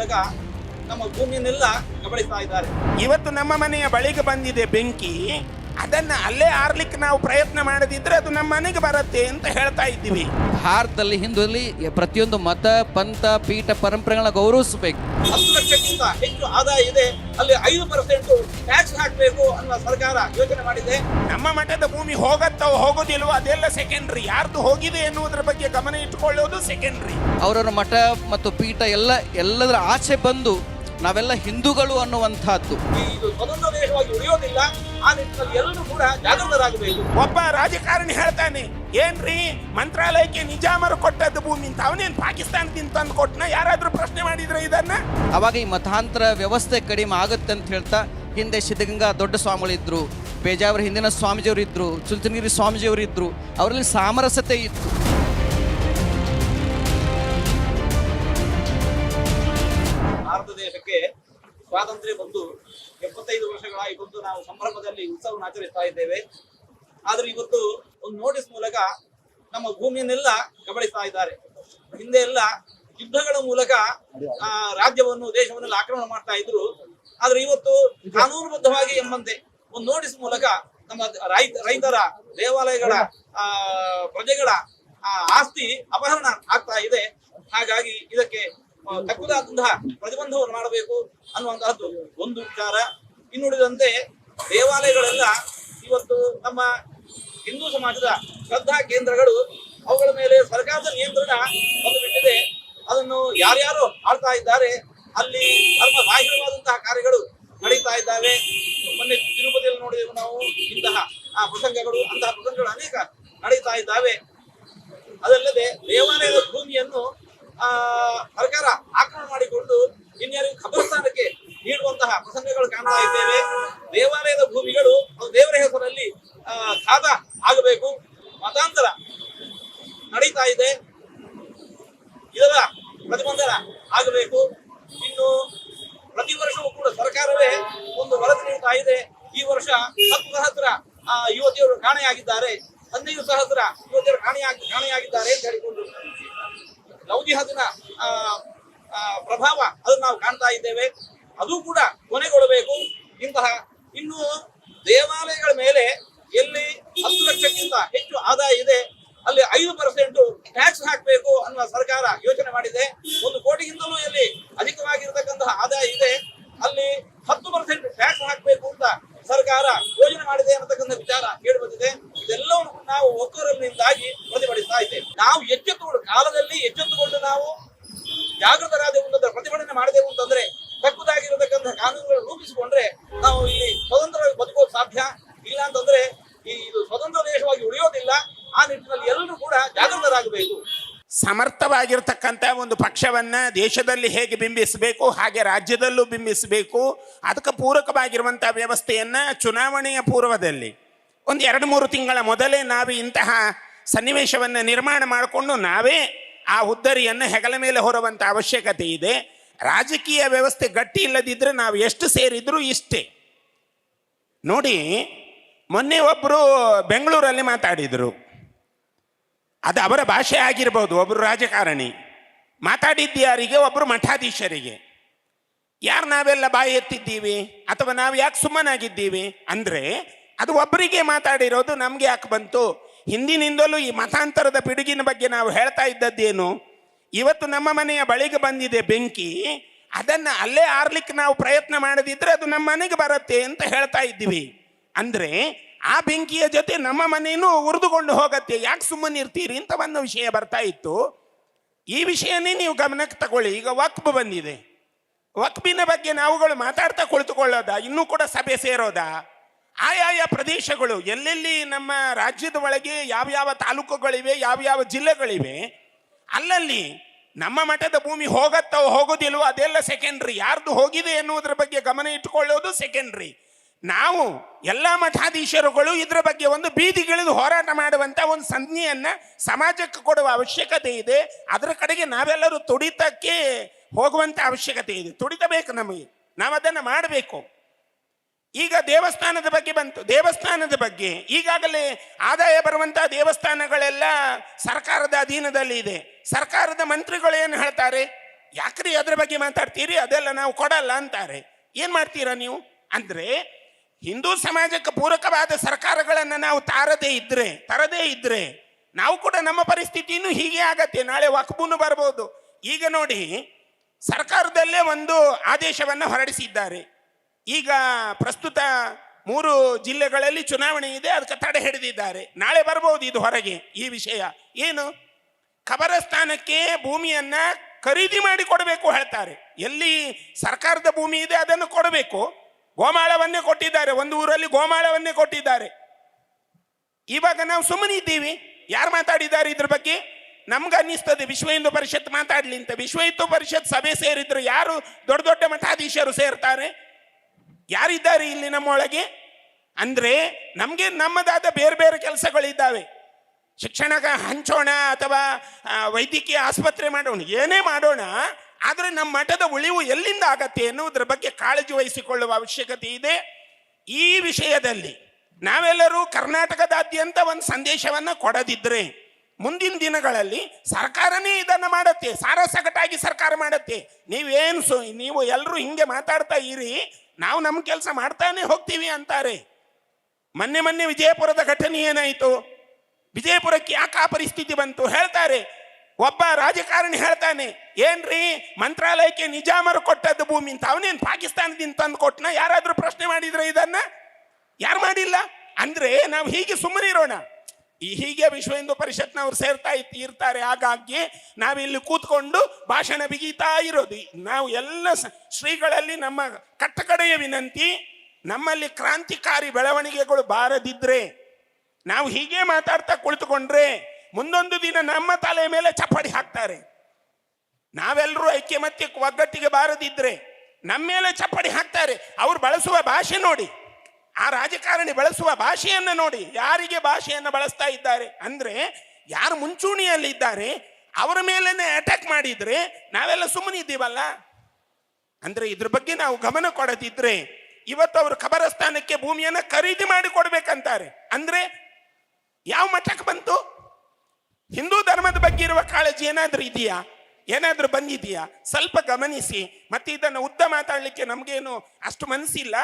ಮೂಲಕ ನಮ್ಮ ಭೂಮಿಯನ್ನೆಲ್ಲ ಕಬಳಿಸ್ತಾ ಇದ್ದಾರೆ. ಇವತ್ತು ನಮ್ಮ ಮನೆಯ ಬಳಿಗೆ ಬಂದಿದೆ ಬೆಂಕಿ. ಅದನ್ನ ಅಲ್ಲೇ ಆರ್ಲಿಕ್ಕೆ ನಾವು ಪ್ರಯತ್ನ ಮಾಡದಿದ್ರೆ ಅದು ನಮ್ಮ ಮನೆಗೆ ಬರುತ್ತೆ ಅಂತ ಹೇಳ್ತಾ ಇದ್ದೀವಿ. ಭಾರತದಲ್ಲಿ ಹಿಂದೂಲಿ ಪ್ರತಿಯೊಂದು ಮತ ಪಂಥ ಪೀಠ ಪರಂಪರೆಗಳನ್ನ ಗೌರವಿಸಬೇಕು. ಹತ್ತು ಲಕ್ಷಕ್ಕಿಂತ ಹೆಚ್ಚು ಆದಾಯ ಇದೆ. ಅಲ್ಲಿ ಐದು ಪರ್ಸೆಂಟ್ ಟ್ಯಾಕ್ಸ್ ಹಾಕಬೇಕು ಅನ್ನೋ ಸರ್ಕಾರ ಯೋಜನೆ ಮಾಡಿದೆ. ನಮ್ಮ ಮಠದ ಭೂಮಿ ಹೋಗತ್ತೋ ಹೋಗೋದಿಲ್ವೋ ಅದೆಲ್ಲ ಸೆಕೆಂಡ್ರಿ ಯಾರ್ದು ಹೋಗಿದೆ ಎನ್ನುವುದರ ಬಗ್ಗೆ ಗಮನ ಇಟ್ಕೊಳ್ಳೋದು ಸೆಕೆಂಡ್ರಿ ಅವರವರ ಮಠ ಮತ್ತು ಪೀಠ ಎಲ್ಲ ಎಲ್ಲದರ ಆಚೆ ಬಂದು ನಾವೆಲ್ಲ ಹಿಂದೂಗಳು ಅನ್ನುವಂಥದ್ದು. ದೇಶವಾಗಿ ಉಳಿಯೋದಿಲ್ಲ ಆ ನಿಟ್ಟಿನಲ್ಲಿ ಎಲ್ಲರೂ ಕೂಡ ಜಾಗೃತರಾಗಬೇಕು. ಒಬ್ಬ ರಾಜಕಾರಣಿ ಹೇಳ್ತಾನೆ ಏನ್ರಿ ಮಂತ್ರಾಲಯಕ್ಕೆ ನಿಜಾಮರು ಕೊಟ್ಟದ್ದು ಭೂಮಿ ಅಂತ ಅವನೇನ್ ಪಾಕಿಸ್ತಾನದಿಂದ ತಂದು ಕೊಟ್ಟನ ಯಾರಾದ್ರೂ ಪ್ರಶ್ನೆ ಮಾಡಿದ್ರೆ ಇದನ್ನ? ಅವಾಗ ಈ ಮತಾಂತರ ವ್ಯವಸ್ಥೆ ಕಡಿಮೆ ಆಗುತ್ತೆ ಅಂತ ಹೇಳ್ತಾ ಹಿಂದೆ ಸಿದ್ಧಗಂಗಾ ದೊಡ್ಡ ಸ್ವಾಮಿಗಳಿದ್ರು ಪೇಜಾವರ ಹಿಂದಿನ ಸ್ವಾಮೀಜಿಯವರು ಇದ್ರು ಚುಲ್ಚನಗಿರಿ ಸ್ವಾಮೀಜಿಯವರು ಇದ್ರು ಅವರಲ್ಲಿ ಸಾಮರಸ್ಯತೆ ಇತ್ತು. ಸ್ವಾತಂತ್ರ್ಯ ಬಂದು ಎಪ್ಪತ್ತೈದು ವರ್ಷಗಳಾಗಿ ಬಂದು ನಾವು ಸಂಭ್ರಮದಲ್ಲಿ ಉತ್ಸವವನ್ನು ಆಚರಿಸ್ತಾ ಇದ್ದೇವೆ. ಆದ್ರೆ ಇವತ್ತು ಒಂದು ನೋಟಿಸ್ ಮೂಲಕ ನಮ್ಮ ಭೂಮಿಯನ್ನೆಲ್ಲ ಕಬಳಿಸ್ತಾ ಇದ್ದಾರೆ. ಹಿಂದೆ ಎಲ್ಲ ಯುದ್ಧಗಳ ಮೂಲಕ ಆ, ರಾಜ್ಯವನ್ನು ದೇಶವನ್ನೆಲ್ಲ ಆಕ್ರಮಣ ಮಾಡ್ತಾ ಇದ್ರು. ಆದ್ರೆ ಇವತ್ತು ಕಾನೂನುಬದ್ಧವಾಗಿ ಎಂಬಂತೆ ಒಂದು ನೋಟಿಸ್ ಮೂಲಕ ನಮ್ಮ ರೈತ ರೈತರ ದೇವಾಲಯಗಳ ಆ ಪ್ರಜೆಗಳ ಆಸ್ತಿ ಅಪಹರಣ ಆಗ್ತಾ ಇದೆ. ಹಾಗಾಗಿ ಇದಕ್ಕೆ ತಕ್ಕುದಾದಂತಹ ಪ್ರತಿಬಂಧವನ್ನು ಮಾಡಬೇಕು ಅನ್ನುವಂತಹದ್ದು ಒಂದು ವಿಚಾರ. ಇನ್ನುಳಿದಂತೆ ದೇವಾಲಯಗಳೆಲ್ಲ ಇವತ್ತು ನಮ್ಮ ಹಿಂದೂ ಸಮಾಜದ ಶ್ರದ್ಧಾ ಕೇಂದ್ರಗಳು ಅವುಗಳ ಮೇಲೆ ಸರ್ಕಾರದ ನಿಯಂತ್ರಣ ಬಂದು ಬಿಟ್ಟಿದೆ ಅದನ್ನು ಯಾರ್ಯಾರು ಆಳ್ತಾ ಇದ್ದಾರೆ, ಅಲ್ಲಿ ಧರ್ಮ ಬಾಹಿರವಾದಂತಹ ಕಾರ್ಯಗಳು ನಡೀತಾ ಇದ್ದಾವೆ. ಮೊನ್ನೆ ತಿರುಪತಿಯಲ್ಲಿ ನೋಡಿದೆವು ನಾವು ಇಂತಹ, ಆ, ಪ್ರಸಂಗಗಳು, ಅಂತಹ ಪ್ರಸಂಗಗಳು ಅನೇಕ ನಡೀತಾ ಇದ್ದಾವೆ. ಅದಲ್ಲದೆ ದೇವಾಲಯದ ಭೂಮಿಯನ್ನು ಸರ್ಕಾರ ಆಕ್ರಮಣ ಮಾಡಿಕೊಂಡು ಇನ್ಯಾರಿಗೂ ಖಬರಸ್ಥಾನಕ್ಕೆ ನೀಡುವಂತಹ ಪ್ರಸಂಗಗಳು ಕಾಣ್ತಾ ಇದ್ದೇವೆ. ದೇವಾಲಯದ ಭೂಮಿಗಳು ದೇವರ ಹೆಸರಲ್ಲಿ ಖಾದ ಆಗಬೇಕು. ಮತಾಂತರ ನಡೀತಾ ಇದೆ. ಇದರ ಪ್ರತಿಬಂಧನ ಆಗಬೇಕು. ಇನ್ನು ಪ್ರತಿ ವರ್ಷವೂ ಕೂಡ ಸರ್ಕಾರವೇ ಒಂದು ವರದಿ ನೀಡ್ತಾ ಇದೆ. ಈ ವರ್ಷ ಹತ್ತು ಸಹಸ್ರ ಆ, ಯುವತಿಯರು ಕಾಣೆಯಾಗಿದ್ದಾರೆ. ಹದಿನೈದು ಸಹಸ್ರ ಯುವತಿಯರು ಕಾಣೆಯಾಗಿ ಕಾಣೆಯಾಗಿದ್ದಾರೆ ಅಂತ ಹೇಳಿಕೊಂಡು ಲವ್ ಪ್ರಭಾವ ಅದನ್ನು ನಾವು ಕಾಣ್ತಾ ಇದ್ದೇವೆ. ಅದು ಕೂಡ ಕೊನೆಗೊಳ್ಳಬೇಕು ಇಂತಹ ಇನ್ನು ದೇವಾಲಯಗಳ ಮೇಲೆ ಎಲ್ಲಿ ಹತ್ತು ಲಕ್ಷಕ್ಕಿಂತ ಹೆಚ್ಚು ಆದಾಯ ಇದೆ, ಅಲ್ಲಿ ಐದು ಪರ್ಸೆಂಟ್ ಟ್ಯಾಕ್ಸ್ ಹಾಕಬೇಕು ಅನ್ನುವ ಸರ್ಕಾರ ಯೋಚನೆ ಮಾಡಿದೆ. ಒಂದು ಕೋಟಿಗಿಂತಲೂ ಎಲ್ಲಿ ಅಧಿಕವಾಗಿರತಕ್ಕಂತಹ ಆದಾಯ ಇದೆ, ಅಲ್ಲಿ ಹತ್ತು ಪರ್ಸೆಂಟ್ ಟ್ಯಾಕ್ಸ್ ಹಾಕಬೇಕು ಅಂತ ಸರ್ಕಾರ ಯೋಜನೆ ಮಾಡಿದೆ ಅನ್ನತಕ್ಕಂಥ ವಿಚಾರ ಕೇಳಿ ಬಂದಿದೆ. ಇದೆಲ್ಲವನ್ನು ನಾವು ಒಕ್ಕೂರಲಿನಿಂದಾಗಿ ಪ್ರತಿಭಟಿಸ್ತಾ ಇದ್ದೇವೆ. ನಾವು ಎಚ್ಚೆತ್ತುಕೊಂಡು ಕಾಲದಲ್ಲಿ ಎಚ್ಚೆತ್ತುಕೊಂಡು ನಾವು ಜಾಗೃತರಾದೆವು ಅಂತಂದ್ರೆ ಪ್ರತಿಭಟನೆ ಮಾಡಿದೆವು ಅಂತಂದ್ರೆ ತಕ್ಕುದಾಗಿರತಕ್ಕಂತಹ ಕಾನೂನುಗಳನ್ನು ರೂಪಿಸಿಕೊಂಡ್ರೆ ನಾವು ಇಲ್ಲಿ ಸ್ವತಂತ್ರವಾಗಿ ಬದುಕೋದು ಸಾಧ್ಯ. ಇಲ್ಲ ಅಂತಂದ್ರೆ ಈ ಇದು ಸ್ವತಂತ್ರ ದೇಶವಾಗಿ ಉಳಿಯೋದಿಲ್ಲ. ಆ ನಿಟ್ಟಿನಲ್ಲಿ ಎಲ್ಲರೂ ಕೂಡ ಜಾಗೃತರಾಗಬೇಕು. ಸಮರ್ಥವಾಗಿರ್ತಕ್ಕಂಥ ಒಂದು ಪಕ್ಷವನ್ನ ದೇಶದಲ್ಲಿ ಹೇಗೆ ಬಿಂಬಿಸಬೇಕು, ಹಾಗೆ ರಾಜ್ಯದಲ್ಲೂ ಬಿಂಬಿಸಬೇಕು, ಅದಕ್ಕೆ ಪೂರಕವಾಗಿರುವಂಥ ವ್ಯವಸ್ಥೆಯನ್ನ ಚುನಾವಣೆಯ ಪೂರ್ವದಲ್ಲಿ ಒಂದು ಎರಡು ಮೂರು ತಿಂಗಳ ಮೊದಲೇ ನಾವು ಇಂತಹ ಸನ್ನಿವೇಶವನ್ನು ನಿರ್ಮಾಣ ಮಾಡಿಕೊಂಡು ನಾವೇ ಆ ಹುದ್ದರಿಯನ್ನು ಹೆಗಲ ಮೇಲೆ ಹೊರುವಂಥ ಅವಶ್ಯಕತೆ ಇದೆ. ರಾಜಕೀಯ ವ್ಯವಸ್ಥೆ ಗಟ್ಟಿ ಇಲ್ಲದಿದ್ದರೆ ನಾವು ಎಷ್ಟು ಸೇರಿದ್ರೂ ಇಷ್ಟೇ. ನೋಡಿ, ಮೊನ್ನೆ ಒಬ್ಬರು ಬೆಂಗಳೂರಲ್ಲಿ ಮಾತಾಡಿದರು. ಅದು ಅವರ ಭಾಷೆ ಆಗಿರ್ಬೋದು ಒಬ್ಬರು ರಾಜಕಾರಣಿ. ಮಾತಾಡಿದ್ದ್ಯಾರಿಗೆ ಒಬ್ಬರು ಮಠಾಧೀಶರಿಗೆ. ಯಾರು ನಾವೆಲ್ಲ ಬಾಯಿ ಎತ್ತಿದ್ದೀವಿ? ಅಥವಾ ನಾವು ಯಾಕೆ ಸುಮ್ಮನಾಗಿದ್ದೀವಿ? ಅಂದರೆ ಅದು ಒಬ್ಬರಿಗೆ ಮಾತಾಡಿರೋದು ನಮಗೆ ಯಾಕೆ ಬಂತು? ಹಿಂದಿನಿಂದಲೂ ಈ ಮತಾಂತರದ ಪಿಡುಗಿನ ಬಗ್ಗೆ ನಾವು ಹೇಳ್ತಾ ಇದ್ದದ್ದೇನು? ಇವತ್ತು ನಮ್ಮ ಮನೆಯ ಬಳಿಗೆ ಬಂದಿದೆ ಬೆಂಕಿ. ಅದನ್ನು ಅಲ್ಲೇ ಆರ್ಲಿಕ್ಕೆ ನಾವು ಪ್ರಯತ್ನ ಮಾಡದಿದ್ರೆ ಅದು ನಮ್ಮ ಮನೆಗೆ ಬರುತ್ತೆ ಅಂತ ಹೇಳ್ತಾ ಇದ್ದೀವಿ. ಅಂದರೆ ಆ ಬೆಂಕಿಯ ಜೊತೆ ನಮ್ಮ ಮನೆಯೂ ಉರಿದುಕೊಂಡು ಹೋಗತ್ತೆ. ಯಾಕೆ ಸುಮ್ಮನಿರ್ತೀರಿ ಅಂತ ಒಂದು ವಿಷಯ ಬರ್ತಾ ಇತ್ತು. ಈ ವಿಷಯನೇ ನೀವು ಗಮನಕ್ಕೆ ತಗೊಳ್ಳಿ. ಈಗ ವಕ್ಬ್ ಬಂದಿದೆ. ವಕ್ಬಿನ ಬಗ್ಗೆ ನಾವುಗಳು ಮಾತಾಡ್ತಾ ಕುಳಿತುಕೊಳ್ಳೋದಾ? ಇನ್ನೂ ಕೂಡ ಸಭೆ ಸೇರೋದಾ? ಆಯಾಯ ಪ್ರದೇಶಗಳು, ಎಲ್ಲೆಲ್ಲಿ ನಮ್ಮ ರಾಜ್ಯದ ಒಳಗೆ ಯಾವ್ಯಾವ ತಾಲೂಕುಗಳಿವೆ, ಯಾವ್ಯಾವ ಜಿಲ್ಲೆಗಳಿವೆ, ಅಲ್ಲಲ್ಲಿ ನಮ್ಮ ಮಠದ ಭೂಮಿ ಹೋಗತ್ತೋ ಹೋಗೋದಿಲ್ವೋ ಅದೆಲ್ಲ ಸೆಕೆಂಡ್ರಿ ಯಾರ್ದು ಹೋಗಿದೆ ಎನ್ನುವುದರ ಬಗ್ಗೆ ಗಮನ ಇಟ್ಟುಕೊಳ್ಳೋದು ಸೆಕೆಂಡ್ರಿ ನಾವು ಎಲ್ಲ ಮಠಾಧೀಶರುಗಳು ಇದರ ಬಗ್ಗೆ ಒಂದು ಬೀದಿಗಿಳಿದು ಹೋರಾಟ ಮಾಡುವಂತ ಒಂದು ಸಂಜ್ಞೆಯನ್ನು ಸಮಾಜಕ್ಕೆ ಕೊಡುವ ಅವಶ್ಯಕತೆ ಇದೆ. ಅದರ ಕಡೆಗೆ ನಾವೆಲ್ಲರೂ ತುಡಿತಕ್ಕೆ ಹೋಗುವಂತ ಅವಶ್ಯಕತೆ ಇದೆ. ತುಡಿತಬೇಕು ನಮಗೆ. ನಾವು ಅದನ್ನು ಮಾಡಬೇಕು. ಈಗ ದೇವಸ್ಥಾನದ ಬಗ್ಗೆ ಬಂತು. ದೇವಸ್ಥಾನದ ಬಗ್ಗೆ. ಈಗಾಗಲೇ ಆದಾಯ ಬರುವಂತಹ ದೇವಸ್ಥಾನಗಳೆಲ್ಲ ಸರ್ಕಾರದ ಅಧೀನದಲ್ಲಿ ಇದೆ. ಸರ್ಕಾರದ ಮಂತ್ರಿಗಳು ಏನು ಹೇಳ್ತಾರೆ? ಯಾಕ್ರಿ ಅದ್ರ ಬಗ್ಗೆ ಮಾತಾಡ್ತೀರಿ? ಅದೆಲ್ಲ ನಾವು ಕೊಡಲ್ಲ ಅಂತಾರೆ. ಏನ್ ಮಾಡ್ತೀರಾ ನೀವು? ಅಂದ್ರೆ ಹಿಂದೂ ಸಮಾಜಕ್ಕೆ ಪೂರಕವಾದ ಸರ್ಕಾರಗಳನ್ನು ನಾವು ತಾರದೇ ಇದ್ರೆ, ತರದೇ ಇದ್ರೆ ನಾವು ಕೂಡ ನಮ್ಮ ಪರಿಸ್ಥಿತಿನೂ ಹೀಗೆ ಆಗತ್ತೆ. ನಾಳೆ ವಕ್ಬೂನು ಬರ್ಬೋದು. ಈಗ ನೋಡಿ, ಸರ್ಕಾರದಲ್ಲೇ ಒಂದು ಆದೇಶವನ್ನು ಹೊರಡಿಸಿದ್ದಾರೆ. ಈಗ ಪ್ರಸ್ತುತ ಮೂರು ಜಿಲ್ಲೆಗಳಲ್ಲಿ ಚುನಾವಣೆ ಇದೆ, ಅದಕ್ಕೆ ತಡೆ ಹಿಡಿದಿದ್ದಾರೆ. ನಾಳೆ ಬರ್ಬೋದು ಇದು ಹೊರಗೆ ಈ ವಿಷಯ. ಏನು? ಖಬರಸ್ಥಾನಕ್ಕೆ ಭೂಮಿಯನ್ನ ಖರೀದಿ ಮಾಡಿ ಕೊಡಬೇಕು ಹೇಳ್ತಾರೆ. ಎಲ್ಲಿ ಸರ್ಕಾರದ ಭೂಮಿ ಇದೆ ಅದನ್ನು ಕೊಡಬೇಕು. ಗೋಮಾಳವನ್ನೇ ಕೊಟ್ಟಿದ್ದಾರೆ. ಒಂದು ಊರಲ್ಲಿ ಗೋಮಾಳವನ್ನೇ ಕೊಟ್ಟಿದ್ದಾರೆ. ಇವಾಗ ನಾವು ಸುಮ್ಮನೆ ಇದ್ದೀವಿ. ಯಾರು ಮಾತಾಡಿದ್ದಾರೆ ಇದ್ರ ಬಗ್ಗೆ? ನಮ್ಗೆ ಅನ್ನಿಸ್ತದೆ ವಿಶ್ವ ಹಿಂದೂ ಪರಿಷತ್ ಮಾತಾಡ್ಲಿ ಅಂತ. ವಿಶ್ವ ಹಿಂದೂ ಪರಿಷತ್ ಸಭೆ ಸೇರಿದ್ರು ಯಾರು ದೊಡ್ಡ ದೊಡ್ಡ ಮಠಾಧೀಶರು ಸೇರ್ತಾರೆ? ಯಾರಿದ್ದಾರೆ ಇಲ್ಲಿ ನಮ್ಮೊಳಗೆ ಅಂದ್ರೆ ನಮಗೆ ನಮ್ಮದಾದ ಬೇರೆ ಬೇರೆ ಕೆಲಸಗಳಿದ್ದಾವೆ. ಶಿಕ್ಷಣ ಹಂಚೋಣ ಅಥವಾ ವೈದ್ಯಕೀಯ ಆಸ್ಪತ್ರೆ ಮಾಡೋಣ, ಏನೇ ಮಾಡೋಣ, ಆದರೆ ನಮ್ಮ ಮಠದ ಉಳಿವು ಎಲ್ಲಿಂದ ಆಗತ್ತೆ ಎನ್ನುವುದರ ಬಗ್ಗೆ ಕಾಳಜಿ ವಹಿಸಿಕೊಳ್ಳುವ ಅವಶ್ಯಕತೆ ಇದೆ. ಈ ವಿಷಯದಲ್ಲಿ ನಾವೆಲ್ಲರೂ ಕರ್ನಾಟಕದಾದ್ಯಂತ ಒಂದು ಸಂದೇಶವನ್ನು ಕೊಡದಿದ್ದರೆ ಮುಂದಿನ ದಿನಗಳಲ್ಲಿ ಸರ್ಕಾರನೇ ಇದನ್ನು ಮಾಡುತ್ತೆ, ಸಾರಸಗಟಾಗಿ ಸರ್ಕಾರ ಮಾಡುತ್ತೆ. ನೀವೇನು ಸು, ನೀವು ಎಲ್ಲರೂ ಹಿಂಗೆ ಮಾತಾಡ್ತಾ ಇರಿ ನಾವು ನಮ್ಮ ಕೆಲಸ ಮಾಡ್ತಾನೆ ಹೋಗ್ತೀವಿ ಅಂತಾರೆ. ಮೊನ್ನೆ ಮೊನ್ನೆ ವಿಜಯಪುರದ ಘಟನೆ ಏನಾಯಿತು? ವಿಜಯಪುರಕ್ಕೆ ಯಾಕೆ ಪರಿಸ್ಥಿತಿ ಬಂತು? ಹೇಳ್ತಾರೆ. ಒಬ್ಬ ರಾಜಕಾರಣಿ ಹೇಳ್ತಾನೆ, ಏನ್ರಿ, ಮಂತ್ರಾಲಯಕ್ಕೆ ನಿಜಾಮರು ಕೊಟ್ಟದ್ದು ಭೂಮಿ ಅಂತ. ಅವನೇನು ಪಾಕಿಸ್ತಾನದಿಂದ ತಂದು ಕೊಟ್ಟನ ಯಾರಾದರೂ ಪ್ರಶ್ನೆ ಮಾಡಿದ್ರೆ ಇದನ್ನ? ಯಾರು ಮಾಡಿಲ್ಲ? ಅಂದ್ರೆ ನಾವು ಹೀಗೆ ಸುಮ್ಮನಿರೋಣ ಈ ಹೀಗೆ ವಿಶ್ವ ಹಿಂದೂ ಪರಿಷತ್ನವ್ರು ಸೇರ್ತಾ ಇರ್ತಾರೆ. ಹಾಗಾಗಿ ನಾವಿಲ್ಲಿ ಕೂತ್ಕೊಂಡು ಭಾಷಣ ಬಿಗಿತಾ ಇರೋದು. ನಾವು ಎಲ್ಲ ಶ್ರೀಗಳಲ್ಲಿ ನಮ್ಮ ಕಟ್ಟಕಡೆಯ ವಿನಂತಿ, ನಮ್ಮಲ್ಲಿ ಕ್ರಾಂತಿಕಾರಿ ಬೆಳವಣಿಗೆಗಳು ಬಾರದಿದ್ರೆ, ನಾವು ಹೀಗೆ ಮಾತಾಡ್ತಾ ಕುಳಿತುಕೊಂಡ್ರೆ ಮುಂದೊಂದು ದಿನ ನಮ್ಮ ತಲೆ ಮೇಲೆ ಚಪ್ಪಡಿ ಹಾಕ್ತಾರೆ. ನಾವೆಲ್ಲರೂ ಐಕ್ಯಮತ್ಯ ಒಗ್ಗಟ್ಟಿಗೆ ಬಾರದಿದ್ರೆ ನಮ್ಮ ಮೇಲೆ ಚಪ್ಪಡಿ ಹಾಕ್ತಾರೆ. ಅವ್ರು ಬಳಸುವ ಭಾಷೆ ನೋಡಿ. ಆ ರಾಜಕಾರಣಿ ಬಳಸುವ ಭಾಷೆಯನ್ನು ನೋಡಿ ಯಾರಿಗೆ ಭಾಷೆಯನ್ನು ಬಳಸ್ತಾ ಇದ್ದಾರೆ ಅಂದ್ರೆ ಯಾರು ಮುಂಚೂಣಿಯಲ್ಲಿದ್ದಾರೆ ಅವರ ಮೇಲೇನೆ ಅಟ್ಯಾಕ್ ಮಾಡಿದ್ರೆ ನಾವೆಲ್ಲ ಸುಮ್ಮನೆ ಇದ್ದೀವಲ್ಲ? ಅಂದ್ರೆ ಇದ್ರ ಬಗ್ಗೆ ನಾವು ಗಮನ ಕೊಡದಿದ್ರೆ ಇವತ್ತು ಅವರು ಖಬರಸ್ಥಾನಕ್ಕೆ ಭೂಮಿಯನ್ನು ಖರೀದಿ ಮಾಡಿ ಕೊಡ್ಬೇಕಂತಾರೆ. ಅಂದ್ರೆ ಯಾವ ಮಟ್ಟಕ್ಕೆ ಬಂತು? ಹಿಂದೂ ಧರ್ಮದ ಬಗ್ಗೆ ಇರುವ ಕಾಳಜಿ ಏನಾದರೂ ಇದೆಯಾ? ಏನಾದರೂ ಬಂದಿದೆಯಾ? ಸ್ವಲ್ಪ ಗಮನಿಸಿ. ಮತ್ತೆ ಇದನ್ನು ಉದ್ದ ಮಾತಾಡಲಿಕ್ಕೆ ನಮಗೇನು ಅಷ್ಟು ಮನಸ್ಸಿಲ್ಲ?